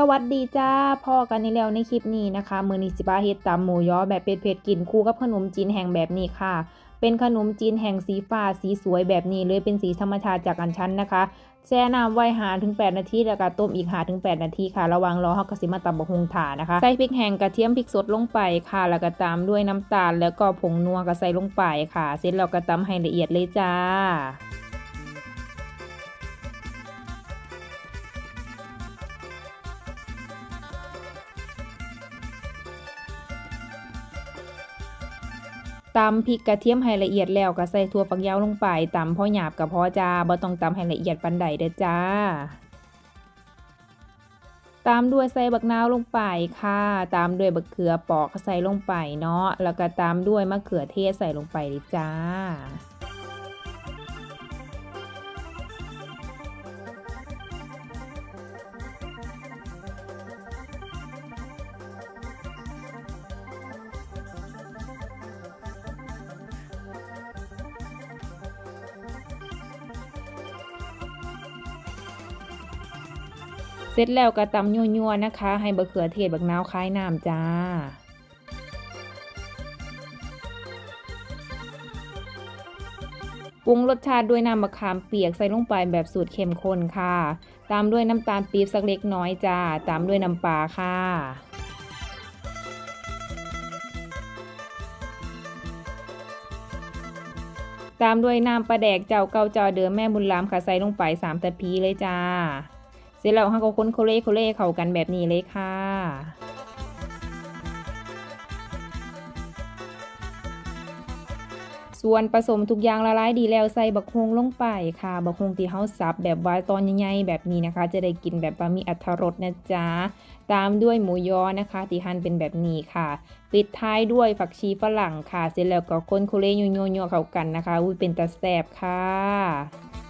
สวัสดีจ้าพ่อกันนี่แล้วในคลิปนี้นะคะมือนิสิบาเฮ็ดตำหมูยอแบบเผ็ดๆกินคู่กับขนมจีนแห้งแบบนี้ค่ะ เป็นขนมจีนแห้งสีฟ้าสีสวยแบบนี้เลยเป็นสีธรรมชาติจากอันชันนะคะแช่น้ำไว้หาถึง 8 นาทีแล้วก็ต้มอีกหาถึง 8 นาทีค่ะ ระวังรอเฮากระสิมาตำบะฮงถานะคะ ใส่พริกแห้งกระเทียมพริกสดลงไปค่ะ แล้วก็ตามด้วยน้ำตาล แล้วก็ผงนัวก็ใส่ลงไปค่ะ เสร็จแล้วก็ตำให้ละเอียดเลยจ้า ตำพริกกระเทียมให้ละเอียดแล้วก็ใส่ถั่วฝักยาวลงไปตำพอหยาบกับพอจ้าบ่ต้องตำให้ละเอียดปานใดเด้อจ้า ตามด้วยใส่บักนาวลงไปค่ะ ตามด้วยบักเขือปอกใส่ลงไปเนาะแล้วก็ตามด้วยมะเขือเทศใส่ลงไปเลยจ้า เสร็จแล้วก็ตำยั่วๆนะคะ ให้บะเขือเทศบักนาวคล้ายน้ำจ้าปรุงรสชาติด้วยน้ำมะขามเปียกใส่ลงไปแบบสูตรเข้มข้นค่ะ ตามด้วยน้ำตาลปี๊บสักเล็กน้อยจ้า ตามด้วยน้ำปลาค่ะ ตามด้วยน้ำปลาแดกเจ้าเก่าเจ้าเดิมแม่บุญล้ำค่ะใส่ลงไปสามตะพีเลยจ้า ร็จแล้วเราก็ค้นโคเล่โคเล่เข้ากันแบบนี้เลยค่ะส่วนผสมทุกอย่างละลายดีแล้วใส่บักฮงลงไปค่ะ บักฮงที่เฮาสับแบบว่าตอนใหญ่ๆแบบนี้นะคะ จะได้กินแบบว่ามีอรรถรสนะจ๊ะ ตามด้วยหมูยอนะคะที่หั่นเป็นแบบนี้ค่ะ ปิดท้ายด้วยผักชีฝรั่งค่ะ เสร็จแล้วก็คนโคเล่ยัวๆๆเข้ากันนะคะ อุ้ยเป็นตาแซบค่ะ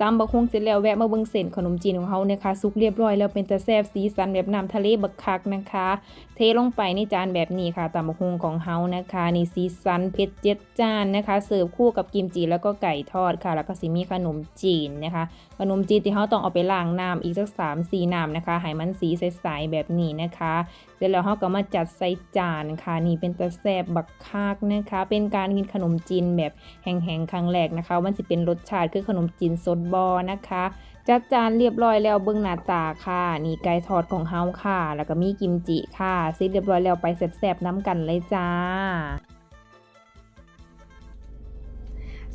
ตำบักฮุงเสร็จแล้วแวะมาเบิ่งเส้นขนมจีนของเขาเนี่ยค่ะสุกเรียบร้อยแล้วเป็นตะแซ่บสีสันแบบน้ำทะเลบักคักนะคะ เทลงไปในจานแบบนี้ค่ะตำบักฮุงของเฮานะคะนี่สีสันเผ็ดเจ็ดจานนะคะ เสิร์ฟคู่กับกิมจิแล้วก็ไก่ทอดค่ะ แล้วก็สิมีขนมจีนนะคะ ขนมจีนที่เฮาต้องเอาไปล้างน้ำอีกสัก3 4น้ำนะคะให้มันสีใสๆแบบนี้นะคะเสร็จแล้วเฮาก็มาจัดใส่จานค่ะนี่เป็นตะแซบบักคากนะคะ เป็นการกินขนมจีนแบบแห้งๆครั้งแรกนะคะ มันสิเป็นรสชาติคือขนมจีนสดบอนะคะจัดจานเรียบร้อยแล้วเบื้องหน้าตาค่ะ นี่ไก่ทอดของเฮาค่ะ แล้วก็มีกิมจิค่ะเสร็จเรียบร้อยแล้วไปแซ่บๆน้ำกันเลยจ้า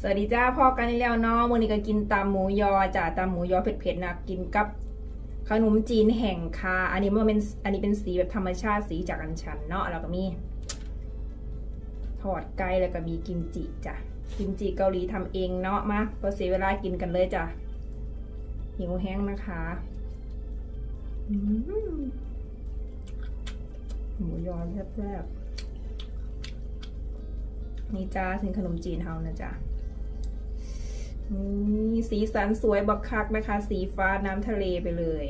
สวัสดีจ้าพ่อกันนี่แล้วเนาะมื้อนี้ก็กินตำหมูยอจ้าตำหมูยอเผ็ดๆนะกินกับ ขนมจีนแห่งค่ะอันนี้มันเป็นอันนี้เป็นสีแบบธรรมชาติสีจากอัญชันเนาะแล้วก็มีทอดไก่แล้วก็มีกิมจิจ้ะกิมจิเกาหลีทำเองเนาะมาพอเสียเวลากินกันเลยจ้ะหิวแห้งนะคะหมูยอแซ่บๆนี่จ้าสินขนมจีนเฮานะจ๊ะ นี่สีสันสวยบักคักนะคะ สีฟ้าน้ำทะเลไปเลย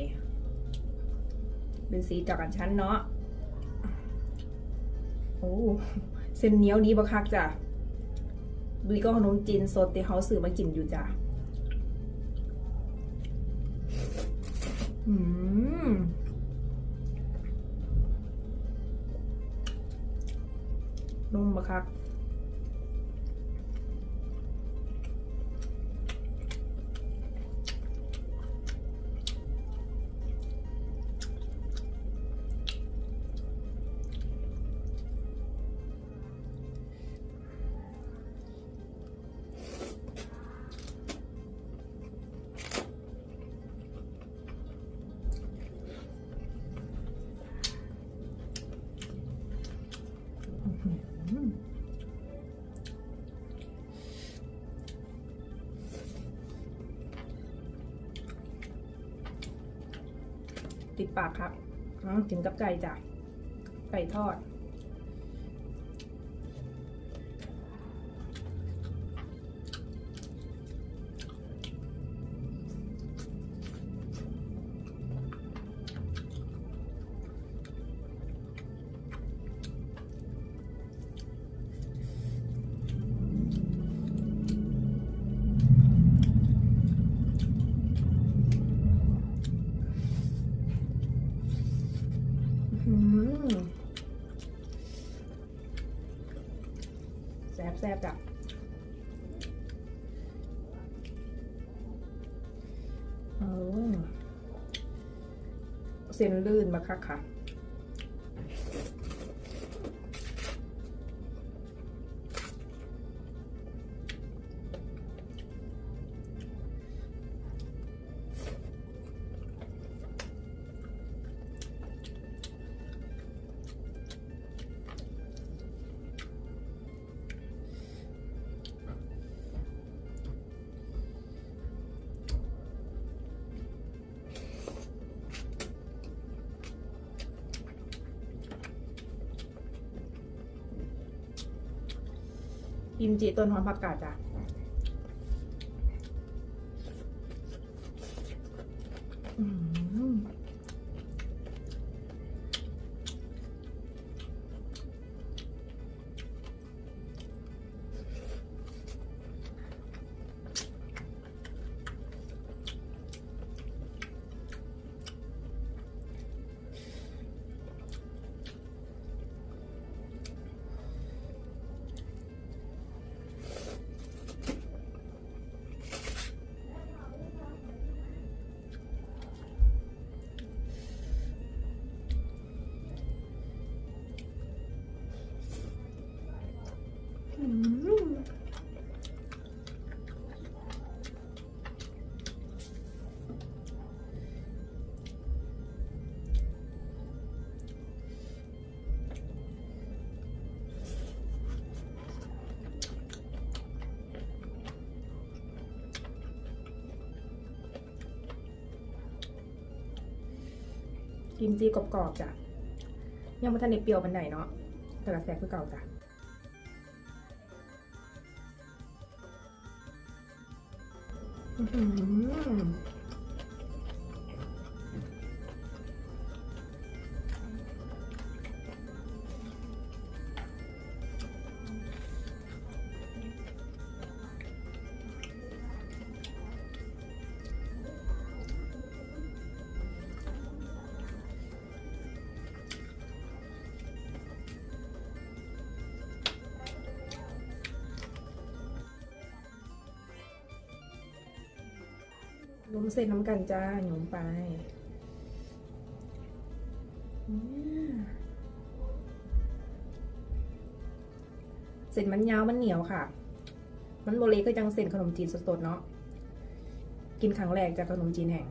เป็นสีจากอันชั้นเนาะโอ้เส้นเหนียวดีบักคักจ้ะดีก็ขนมจีนสดที่เขาซื้อมากินอยู่จ้ะอืมนุ่มบักคัก ติดปากครับอืมกินกับไก่จ้ะไก่ทอด บจ้ะอืมเส้นลื่นมาคักค่ะ กิมจิต้นหอมผักกาดจ้ะ กิมจีกรอบๆจ้ะยังไม่ทันได้เปรี้ยวมันไหนเนาะแต่กระแสคือเก่าจ้ะอื ล้มเส้นน้ำกันจ้าหยมไปเส้นมันยาวมันเหนียวค่ะ มันโบเลก็ยังเส้นขนมจีนสดๆเนาะ กินครั้งแรกจากขนมจีนแห่ง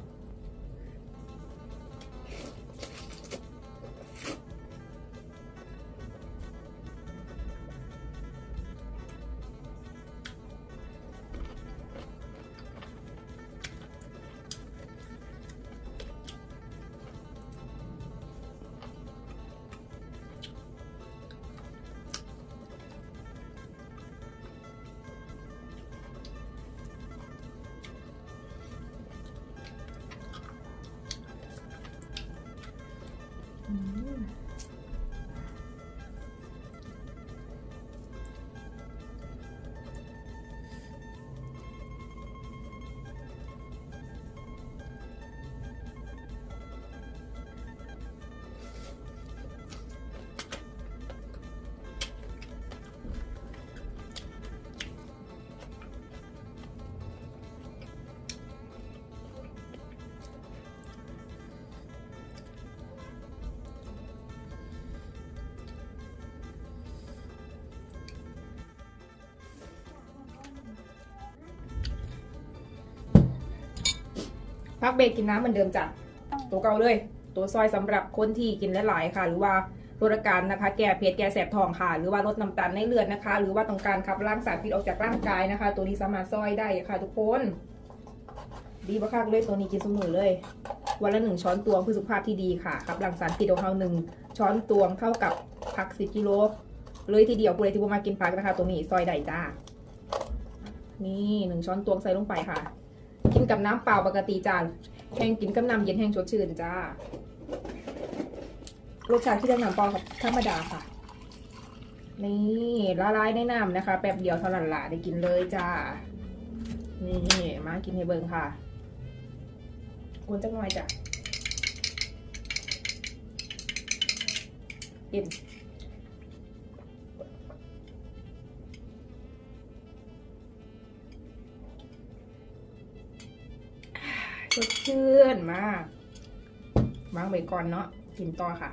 พักเบรกกินน้ำเหมือนเดิมจ้ะตัวเก่าเลย ตัวซอยสำหรับคนที่กินหลายๆค่ะ หรือว่าลดอาการนะคะ แก้เผ็ดแก้แสบท้องค่ะ หรือว่าลดน้ำตาลในเลือดนะคะ หรือว่าต้องการขับล้างสารพิษออกจากร่างกายนะคะ ตัวนี้สามารถซอยได้ค่ะ ทุกคน ดีมากๆเลยตัวนี้กินสมุนเลย วันละหนึ่งช้อนตวงเพื่อสุขภาพที่ดีค่ะขับล้างสารพิษของเราหนึ่งช้อนตวงเท่ากับผักสิบกิโลเลยทีเดียวผู้ใดที่บ่มากินผักนะคะ ตัวนี้ซอยได้จ้านี่หนึ่งช้อนตวงใส่ลงไปค่ะ นกับน้ำเปล่าปกติจ้าแห้งกินกับน้ำเย็นแห้งสดชื่นจ้ารสชาติที่เรียกน้ำเปล่าครับธรรมดาค่ะ นี่ละลายในน้ำนะคะ แป๊บเดียวเท่านั้นละได้กินเลยจ้า นี่มากินให้เบิ่งค่ะกวนจังหน่อยจ้ะเอ็ สดชื่นมากวางไว้ก่อนเนาะกินต่อค่ะ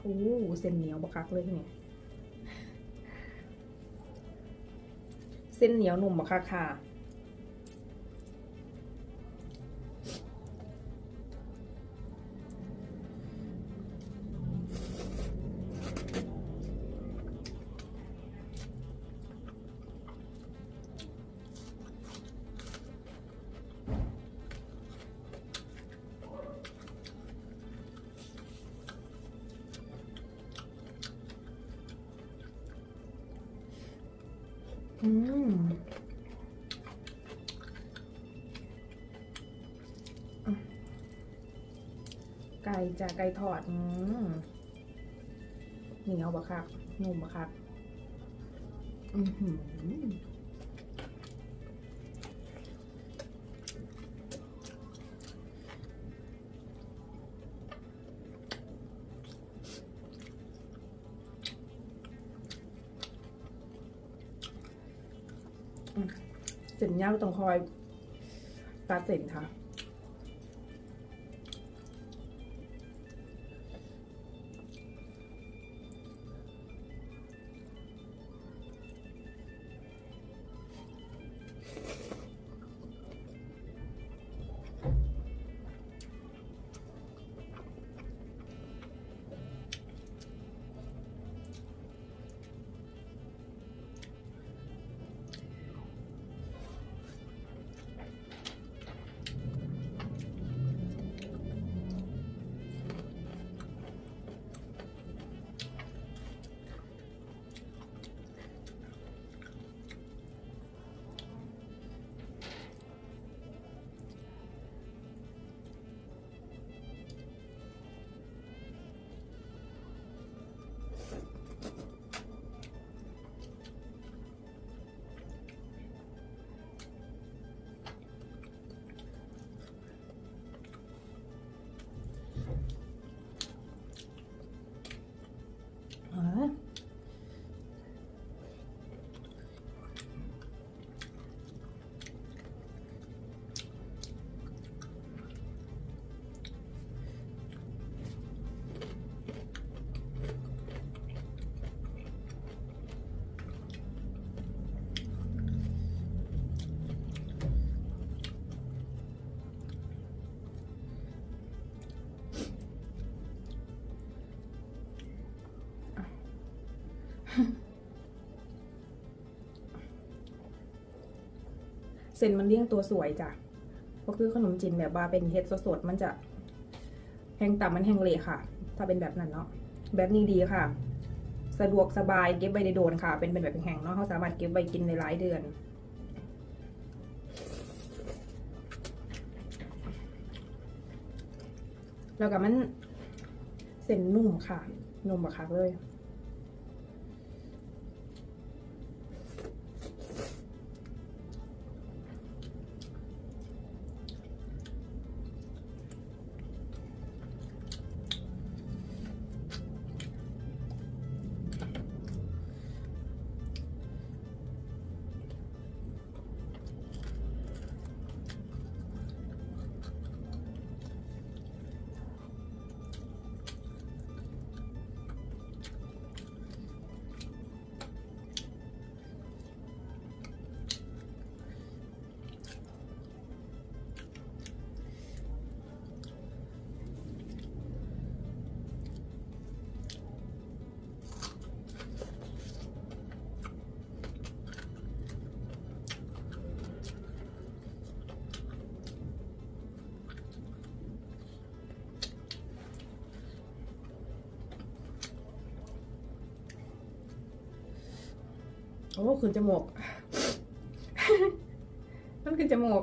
โอ้เส้นเหนียวบักคักเลยเนี่ยเส้นเหนียวหนุ่มบักคักค่ะ ไก่จากไก่ทอดอืมเหนียวบะครับนุ่มบะครับอือหือเส้นย่างต้องคอยตัดเส้นค่ะ เส้นมันเลี้ยงตัวสวยจ้ะก็คือขนมจีนแบบว่าเป็นเฮ็ดสดๆมันจะแห้งต่ำมันแห้งเละค่ะ ถ้าเป็นแบบนั้นเนาะแบบนี้ดีค่ะ สะดวกสบายเก็บไว้ได้โดนค่ะ เป็นเป็นแบบแห้งเนาะเขาสามารถเก็บไว้กินในหลายเดือนแล้วก็มันเส้นนุ่มค่ะนุ่มบักคักเลย โอ้คือจมูกมันคือจมูก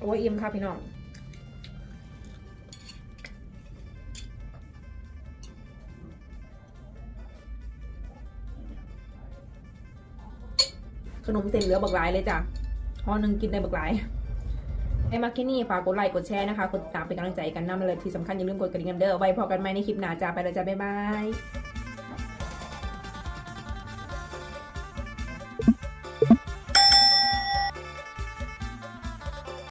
โอ้ยอิ่มค่ะพี่น้องขนมเส้นเหลือบักหลายเลยจ้ะพอหนึ่งกินได้บักหลายให้มาแค่นี้ฝากกดไลค์กดแชร์นะคะ กดติดตามเป็นกำลังใจกันนะมาเลยที่สำคัญอย่าลืมกดกระดิ่งกันเด้อไว้พอกันไหมในคลิปหน้าจ้าไปแล้วจ้าบ๊ายบาย